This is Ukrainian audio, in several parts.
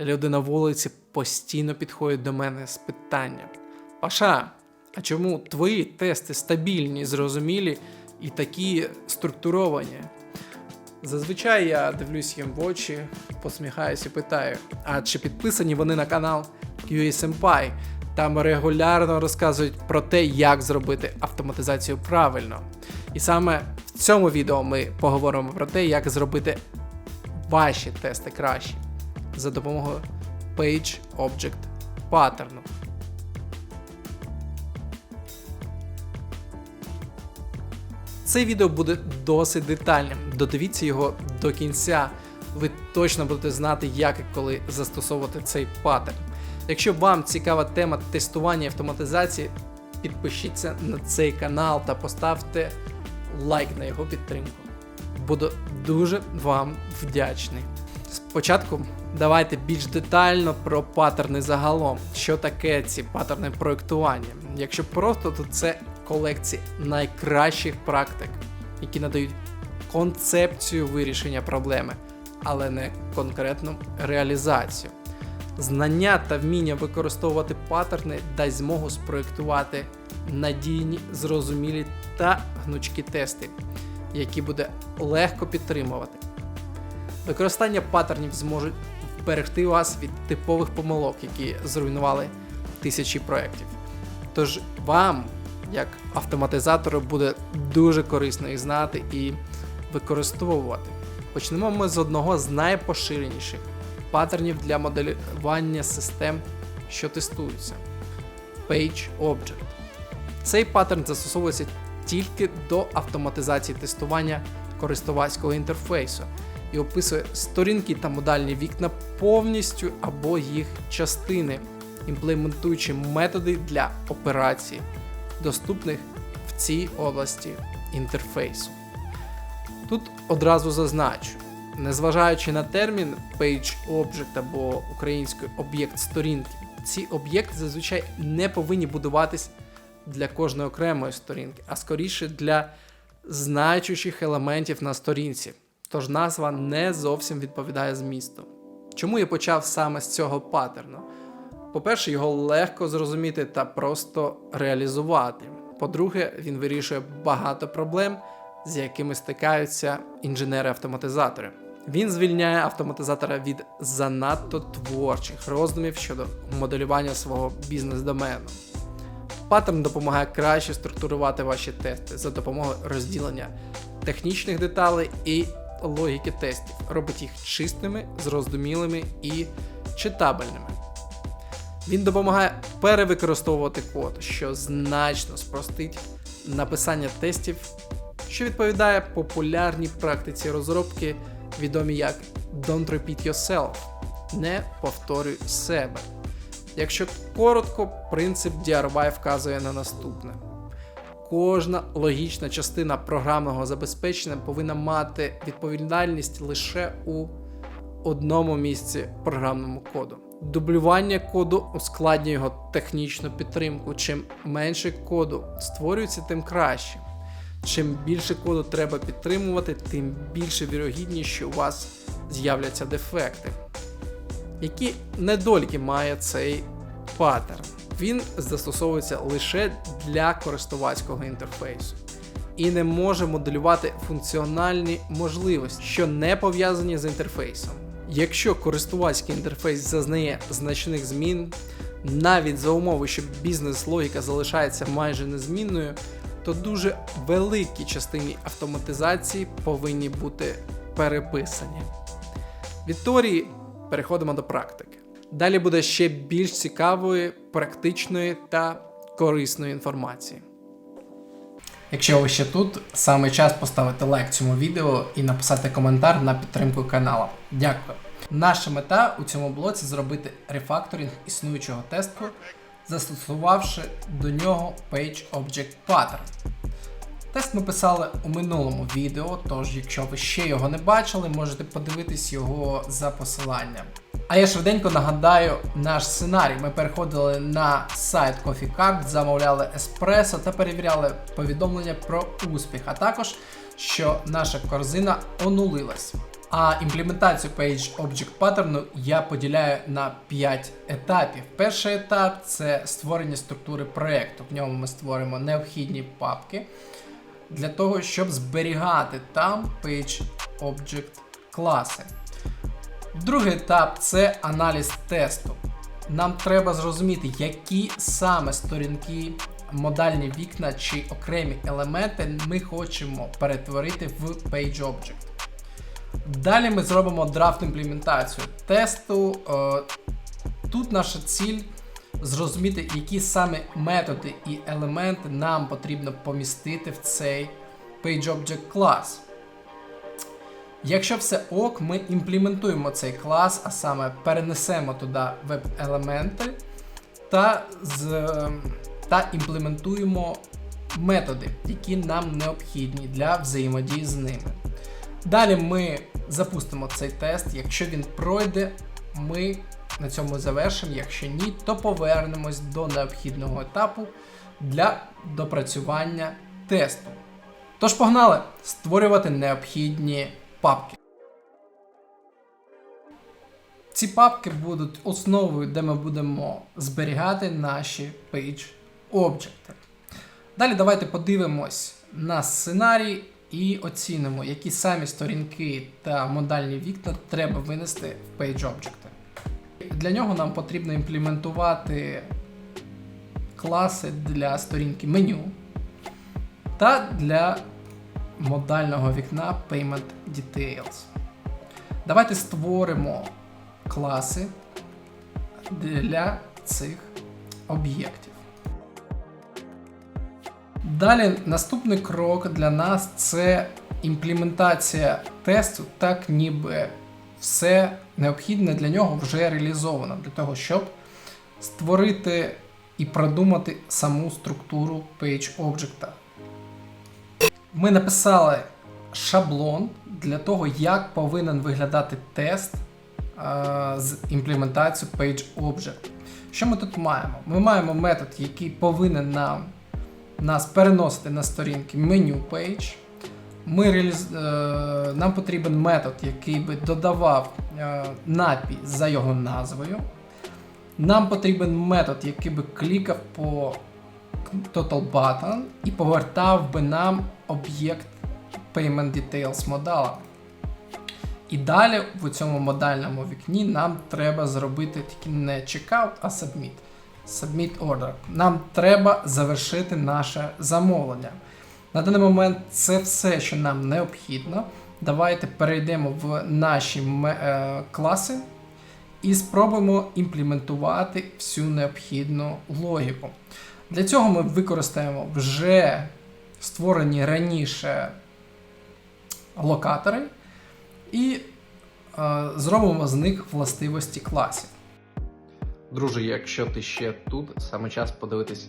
Люди на вулиці постійно підходять до мене з питанням: Паша, а чому твої тести стабільні, зрозумілі і такі структуровані? Зазвичай я дивлюсь їм в очі, посміхаюсь і питаю: а чи підписані вони на канал QA Senpai? Там регулярно розказують про те, як зробити автоматизацію правильно. І саме в цьому відео ми поговоримо про те, як зробити ваші тести кращі за допомогою Page Object Pattern. Це відео буде досить детальним. Додивіться його до кінця. Ви точно будете знати, як і коли застосовувати цей паттерн. Якщо вам цікава тема тестування і автоматизації, підпишіться на цей канал та поставте лайк на його підтримку. Буду дуже вам вдячний. Спочатку давайте більш детально про паттерни загалом. Що таке ці паттерни проєктування? Якщо просто, то це колекції найкращих практик, які надають концепцію вирішення проблеми, але не конкретну реалізацію. Знання та вміння використовувати паттерни дасть змогу спроєктувати надійні, зрозумілі та гнучкі тести, які буде легко підтримувати. Використання паттернів зможуть вберегти вас від типових помилок, які зруйнували тисячі проєктів. Тож вам, як автоматизатору, буде дуже корисно їх знати і використовувати. Почнемо ми з одного з найпоширеніших паттернів для моделювання систем, що тестуються Page Object. Цей паттерн застосовується тільки до автоматизації тестування користувацького інтерфейсу і описує сторінки та модальні вікна повністю або їх частини, імплементуючи методи для операцій, доступних в цій області інтерфейсу. Тут одразу зазначу, незважаючи на термін Page Object або українською об'єкт сторінки, ці об'єкти зазвичай не повинні будуватись для кожної окремої сторінки, а скоріше для значущих елементів на сторінці. Тож назва не зовсім відповідає змісту. Чому я почав саме з цього паттерну? По-перше, його легко зрозуміти та просто реалізувати. По-друге, він вирішує багато проблем, з якими стикаються інженери-автоматизатори. Він звільняє автоматизатора від занадто творчих роздумів щодо моделювання свого бізнес-домену. Паттерн допомагає краще структурувати ваші тести за допомогою розділення технічних деталей і логіки тестів, робить їх чистими, зрозумілими і читабельними. Він допомагає перевикористовувати код, що значно спростить написання тестів, що відповідає популярній практиці розробки, відомій як Don't repeat yourself, не повторюй себе. Якщо коротко, принцип DRY вказує на наступне. Кожна логічна частина програмного забезпечення повинна мати відповідальність лише у одному місці програмному коду. Дублювання коду ускладнює його технічну підтримку. Чим менше коду створюється, тим краще. Чим більше коду треба підтримувати, тим більше вірогідність, що у вас з'являться дефекти. Які недоліки має цей паттерн? Він застосовується лише для користувацького інтерфейсу і не може моделювати функціональні можливості, що не пов'язані з інтерфейсом. Якщо користувацький інтерфейс зазнає значних змін, навіть за умови, що бізнес-логіка залишається майже незмінною, то дуже великі частини автоматизації повинні бути переписані. Від переходимо до практики. Далі буде ще більш цікавої, практичної та корисної інформації. Якщо ви ще тут, саме час поставити лайк цьому відео і написати коментар на підтримку каналу. Дякую. Наша мета у цьому блоці зробити рефакторинг існуючого тесту, застосувавши до нього Page Object Pattern. Тест ми писали у минулому відео, тож якщо ви ще його не бачили, можете подивитись його за посиланням. А я швиденько нагадаю наш сценарій. Ми переходили на сайт Coffee Card, замовляли еспресо та перевіряли повідомлення про успіх, а також що наша корзина онулилась. А імплементацію Page Object Pattern я поділяю на 5 етапів. Перший етап це створення структури проєкту. В ньому ми створимо необхідні папки для того, щоб зберігати там Page Object класи. Другий етап це аналіз тесту. Нам треба зрозуміти, які саме сторінки, модальні вікна чи окремі елементи ми хочемо перетворити в PageObject. Далі ми зробимо драфт імплементацію тесту. Е, Тут наша ціль зрозуміти, які саме методи і елементи нам потрібно помістити в цей PageObject клас. Якщо все ок, ми імплементуємо цей клас, а саме перенесемо туди веб-елементи та, з, та імплементуємо методи, які нам необхідні для взаємодії з ними. Далі ми запустимо цей тест. Якщо він пройде, ми на цьому завершимо. Якщо ні, то повернемось до необхідного етапу для допрацювання тесту. Тож погнали створювати необхідні папки. Ці папки будуть основою, де ми будемо зберігати наші page об'єкти. Далі давайте подивимось на сценарій і оцінимо, які самі сторінки та модальні вікна треба винести в page об'єкти. Для нього нам потрібно імплементувати класи для сторінки меню та для модального вікна Payment Details. Давайте створимо класи для цих об'єктів. Далі наступний крок для нас це імплементація тесту, так ніби все необхідне для нього вже реалізовано, для того, щоб створити і продумати саму структуру Page Object. Ми написали шаблон для того, як повинен виглядати тест е, з імплементацією Page Object. Що ми тут маємо? Ми маємо метод, який повинен нам, нас переносити на сторінки меню Page. Ми реаліз... е, Нам потрібен метод, який би додавав е, напій за його назвою. Нам потрібен метод, який би клікав по Total Button і повертав би нам об'єкт Payment Details модала. І далі в цьому модальному вікні нам треба зробити тільки не checkout, а submit. Submit order. Нам треба завершити наше замовлення. На даний момент це все, що нам необхідно. Давайте перейдемо в наші е, класи і спробуємо імплементувати всю необхідну логіку. Для цього ми використаємо вже створені раніше локатори і е, зробимо з них властивості класів. Друже, якщо ти ще тут, саме час подивитись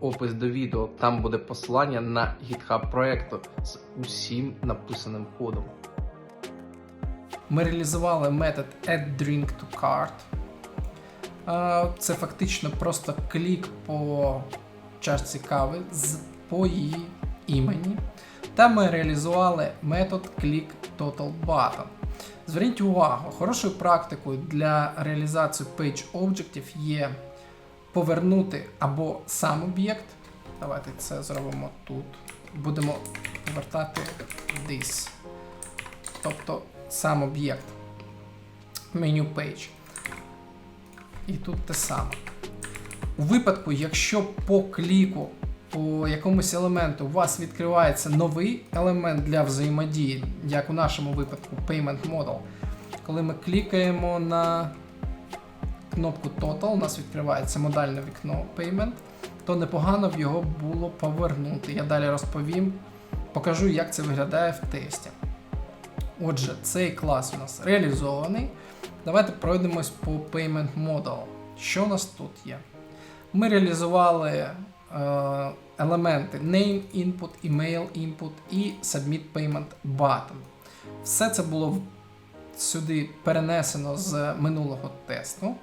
опис до відео. Там буде посилання на GitHub проекту з усім написаним кодом. Ми реалізували метод addDrinkToCart. Е, Це фактично просто клік по чашці кави з по її імені. Та ми реалізували метод clickTotalButton. Зверніть увагу, хорошою практикою для реалізації page об'єктів є повернути або сам об'єкт. Давайте це зробимо тут. Будемо повертати this. Тобто сам об'єкт. Меню page. І тут те саме. У випадку, якщо по кліку по якомусь елементу у вас відкривається новий елемент для взаємодії, як у нашому випадку Payment Model, коли ми клікаємо на кнопку Total, у нас відкривається модальне вікно Payment, то непогано б його було повернути. Я далі розповім, покажу, як це виглядає в тесті. Отже, цей клас у нас реалізований. Давайте пройдемось по Payment Model. Що у нас тут є? Ми реалізували е, елементи Name Input, Email Input і Submit Payment Button. Все це було сюди перенесено з минулого тесту.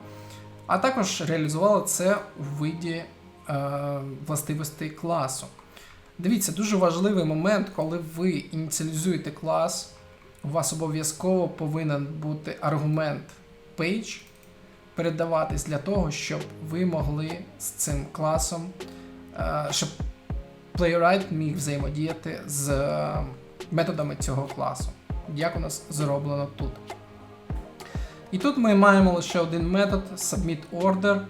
А також реалізували це у виді е, властивостей класу. Дивіться, дуже важливий момент, коли ви ініціалізуєте клас, у вас обов'язково повинен бути аргумент page передаватись для того, щоб ви могли з цим класом, щоб Playwright міг взаємодіяти з е, методами цього класу, як у нас зроблено тут. І тут ми маємо лише один метод submit order,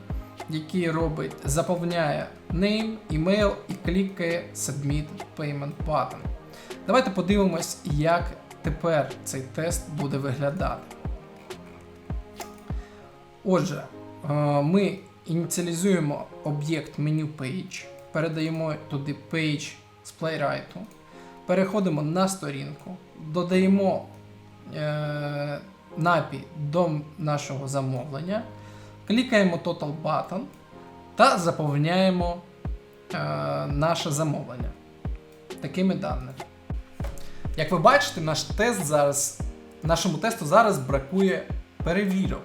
який робить, заповняє name, email і клікає submit payment button. Давайте подивимось, як тепер цей тест буде виглядати. Отже, е, ми ініціалізуємо об'єкт menu page, передаємо туди page з Playwright, переходимо на сторінку, додаємо е, напій до нашого замовлення, клікаємо Total Button та заповняємо е, наше замовлення такими даними. Як ви бачите, наш тест зараз, нашому тесту зараз бракує перевірок.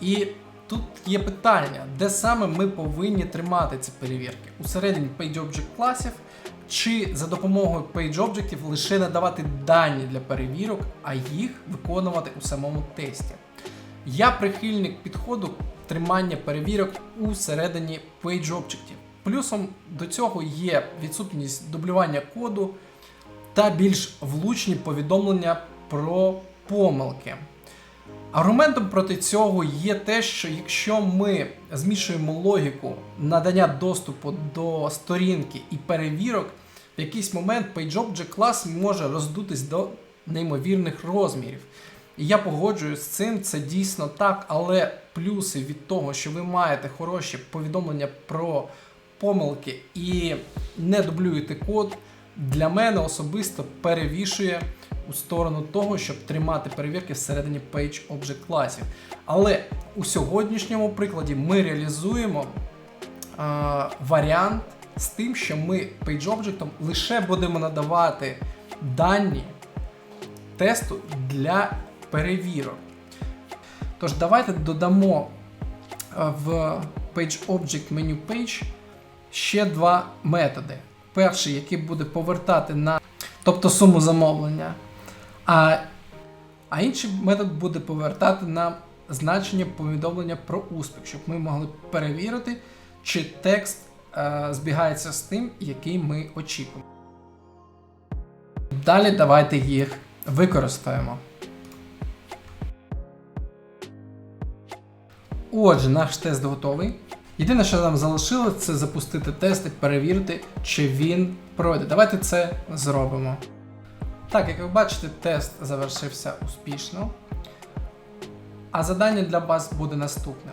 І тут є питання, де саме ми повинні тримати ці перевірки? Усередині PageObject класів чи за допомогою PageObjectів лише надавати дані для перевірок, а їх виконувати у самому тесті. Я прихильник підходу тримання перевірок у середині PageObjectів. Плюсом до цього є відсутність дублювання коду та більш влучні повідомлення про помилки. Аргументом проти цього є те, що якщо ми змішуємо логіку надання доступу до сторінки і перевірок, в якийсь момент PageObject клас може роздутись до неймовірних розмірів. І я погоджуюсь з цим, це дійсно так, але плюси від того, що ви маєте хороші повідомлення про помилки і не дублюєте код, для мене особисто перевішує у сторону того, щоб тримати перевірки всередині Page Object класів. Але у сьогоднішньому прикладі ми реалізуємо е, варіант з тим, що ми Page Object лише будемо надавати дані тесту для перевірок. Тож давайте додамо в Page Object Menu Page ще два методи. Перший, який буде повертати на тобто суму замовлення, а, а інший метод буде повертати нам значення повідомлення про успіх, щоб ми могли перевірити, чи текст е, збігається з тим, який ми очікуємо. Далі давайте їх використаємо. Отже, наш тест готовий. Єдине, що нам залишилось, це запустити тест і перевірити, чи він пройде. Давайте це зробимо. Так, як ви бачите, тест завершився успішно. А завдання для вас буде наступне.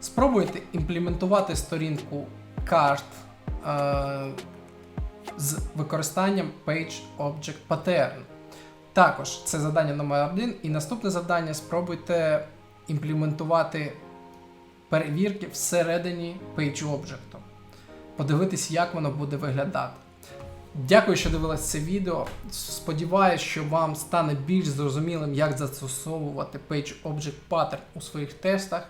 Спробуйте імплементувати сторінку карт е, з використанням Page Object Pattern. Також це завдання номер один. І наступне завдання спробуйте імплементувати перевірки всередині PageObject. Подивитись, як воно буде виглядати. Дякую, що дивились це відео. Сподіваюсь, що вам стане більш зрозумілим, як застосовувати Page Object Pattern у своїх тестах.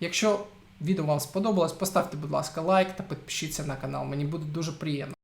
Якщо відео вам сподобалось, поставте, будь ласка, лайк та підпишіться на канал. Мені буде дуже приємно.